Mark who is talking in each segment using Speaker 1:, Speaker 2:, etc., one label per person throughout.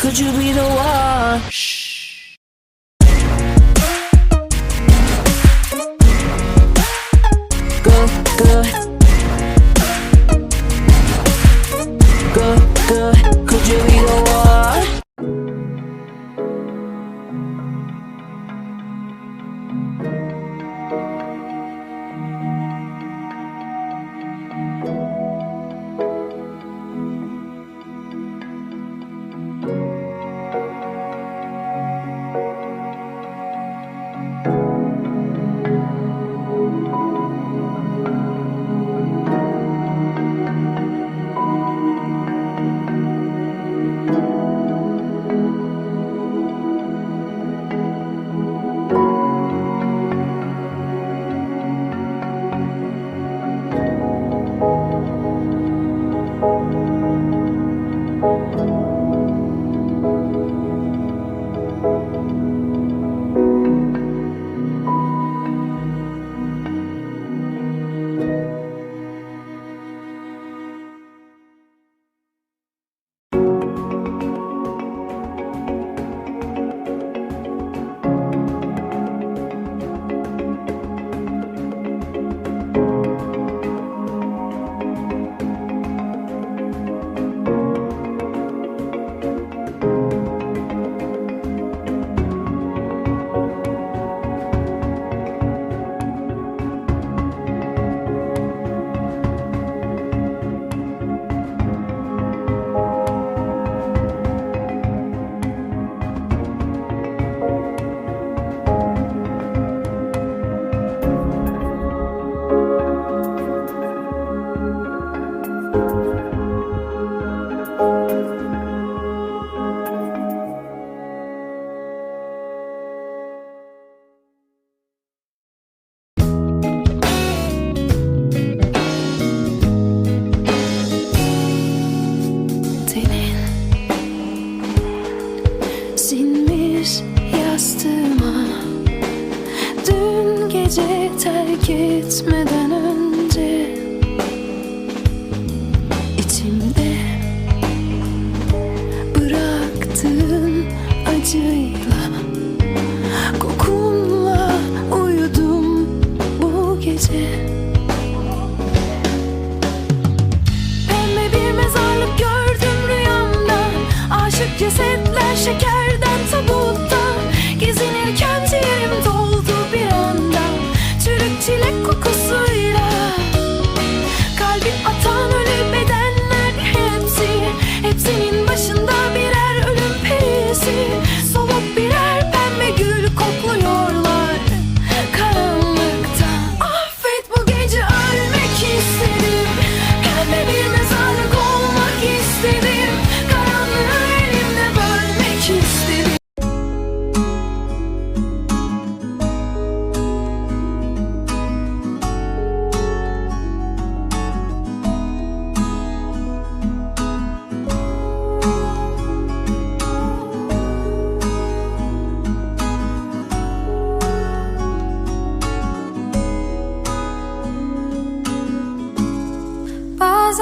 Speaker 1: Could you be the one? Shh. Good, good. Good, good.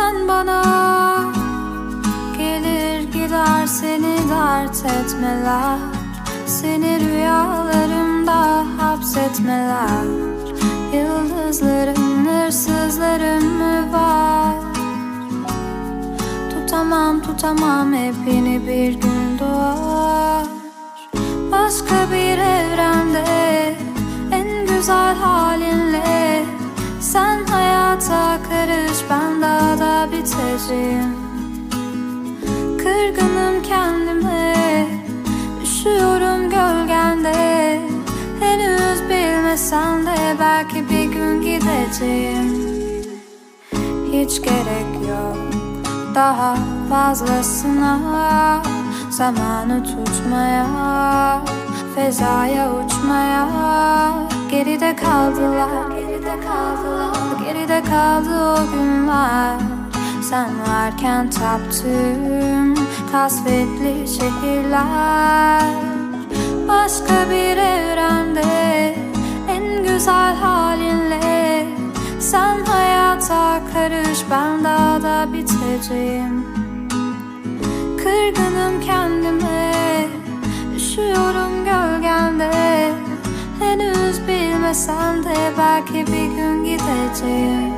Speaker 2: Bazen bana gelir gider seni dert etmeler. Seni rüyalarımda hapsetmeler. Yıldızların hırsızların mı var? Tutamam tutamam hep yeni bir gün biteceğim Kırgınım kendime Üşüyorum gölgende. Henüz bilmesen de belki bir gün gideceğim. Hiç gerek yok daha fazlasına. Zamanı tutmaya Fezaya uçmaya. Geride kaldılar Geride kaldı o günler sen varken taptım kasvetli şehirler. Başka bir evrende en güzel halinle Sen hayata karış ben daha da biteceğim. Kırgınım kendime düşüyorum gölgende. Henüz bilmesen de belki bir gün gideceğim.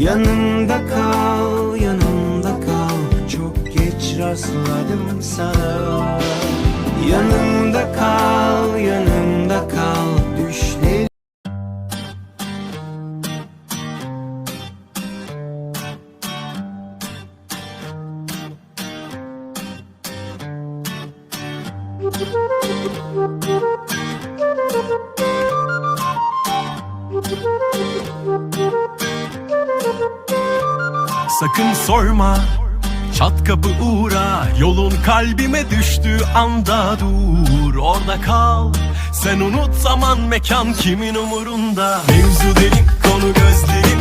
Speaker 3: Yanımda kal, yanımda kal.
Speaker 4: Çok geç rastladım sana.
Speaker 3: Yanımda kal, yanımda kal.
Speaker 4: Düşlerim
Speaker 5: Sakın sorma Çat kapı uğra Yolun kalbime düştüğü anda dur. Orada kal Sen unut zaman mekan kimin umurunda? Mevzu derin konu gözlerin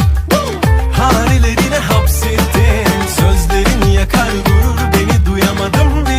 Speaker 5: Harilerine hapsettin Sözlerin yakar durur beni duyamadım Birileri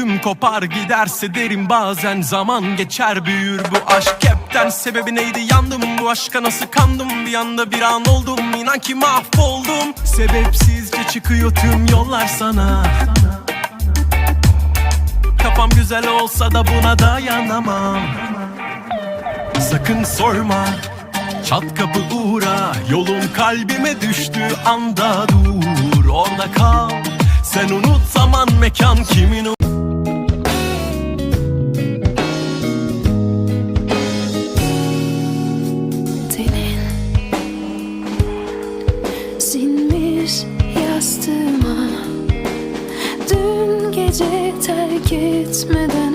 Speaker 5: Ödüm kopar giderse derim bazen zaman geçer büyür bu aşk. Hepten sebebi neydi? Yandım bu aşka nasıl kandım? Bir anda bir an oldum inan ki mahvoldum. Sebepsizce çıkıyor tüm yollar sana. Kafam güzel olsa da buna dayanamam. Sakın sorma Çat kapı uğra. Yolun kalbime düştüğü anda dur Orada kal. Sen unut zaman mekan kimin
Speaker 2: It's me that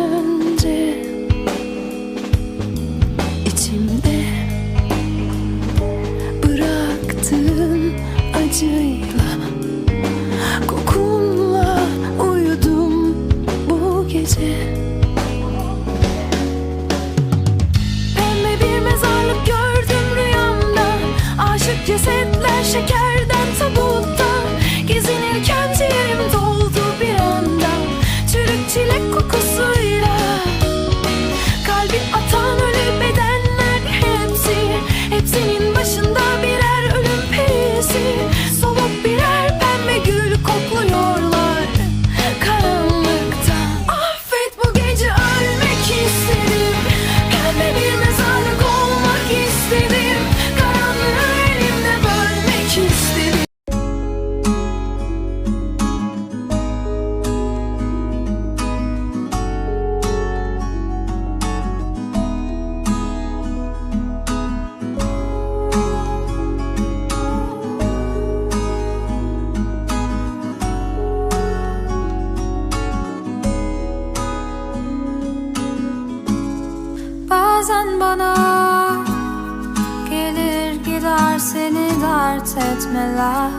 Speaker 2: dert etmeler.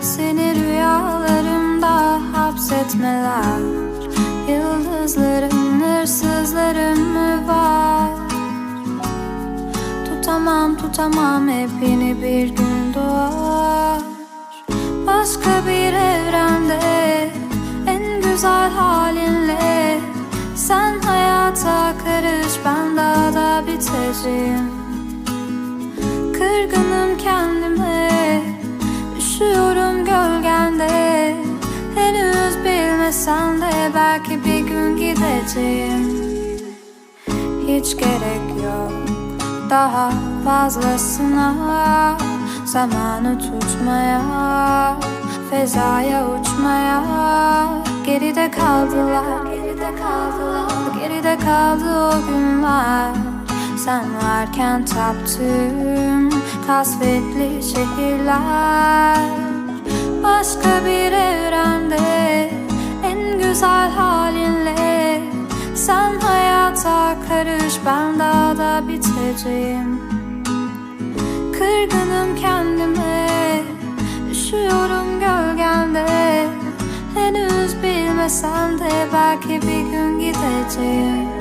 Speaker 2: Seni rüyalarımda hapsetmeler. Yıldızların hırsızların mı var? Tutamam tutamam hep yeni bir gün doğar. Başka bir evrende en güzel halinle. Sen hayata karış ben daha da biteceğim Kırgınım kendime Üşüyorum gölgende. Henüz bilmesen de belki bir gün gideceğim. Hiç gerek yok daha fazlasına. Zamanı tutmaya Fezaya uçmaya. Geride kaldılar Geride kaldılar Geride kaldı o günler Sen varken taptım Kasvetli şehirler Başka bir evrende En güzel halinle Sen hayata karış Ben daha da biteceğim. Kırgınım kendime Üşüyorum gölgende. Henüz bilmesen de Belki bir gün gideceğim